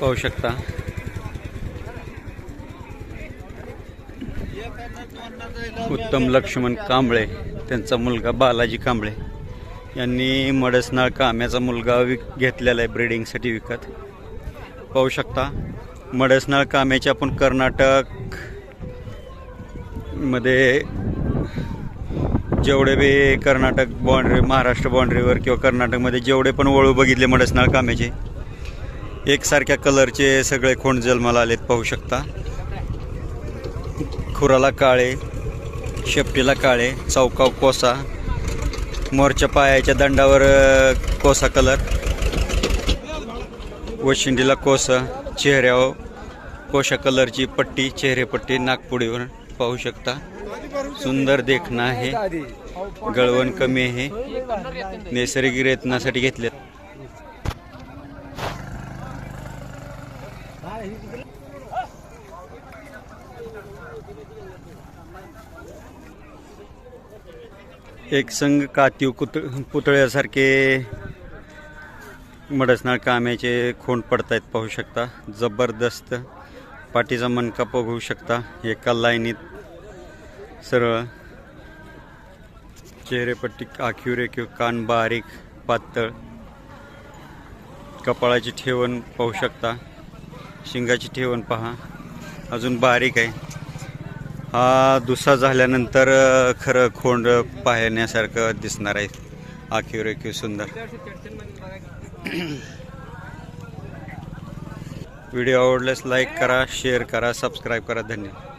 पाहू शकता. उत्तम लक्ष्मण कांबळे त्यांचा मुलगा बालाजी कांबळे. यांनी मडसनाळ काम्याचा मुलगा विक घेतलेला आहे ब्रिडिंगसाठी विकत. पाहू शकता मडसनाळ काम्याचे आपण कर्नाटकमध्ये जेवढे बी कर्नाटक बाँड्री महाराष्ट्र बाँड्रीवर किंवा कर्नाटकमध्ये जेवढे पण वळू बघितले मडसनाळ काम्याचे एकसारख्या कलरचे सगळे खोंड जन्माला आलेत पाहू शकता. खुराला काळे शेपटीला काळे चौकाव कोसा मोरच्या पायाच्या दंडावर कोसा कलर. वशिंडीला कोसा चेहऱ्यावर कोशा कलरची पट्टी चेहरेपट्टी नागपुडीवर पाहू शकता. सुंदर देखणं आहे. गळवण कमी आहे. नैसर्गिक रेतनासाठी घेतले एक संघ कातीव कुत पुतळ्यासारखे मडसनाळ काम्याचे खोंड पडतायत पाहू शकता. जबरदस्त पाठीचा मनका बघू शकता. एका लाईनीत सरळ चेहरेपट्टी आखिवरे किंवा कान बारीक पातळ कपाळाची ठेवण पाहू शकता. शिंगाची ठेवण पहा. अजून बारीक आहे. हा दुसरा झाल्यानंतर खरं खोंड पाहण्यासारखं दिसणार आहे. आखीव एक सुंदर. व्हिडिओ आवडल्यास लाईक करा शेअर करा सबस्क्राईब करा. धन्यवाद.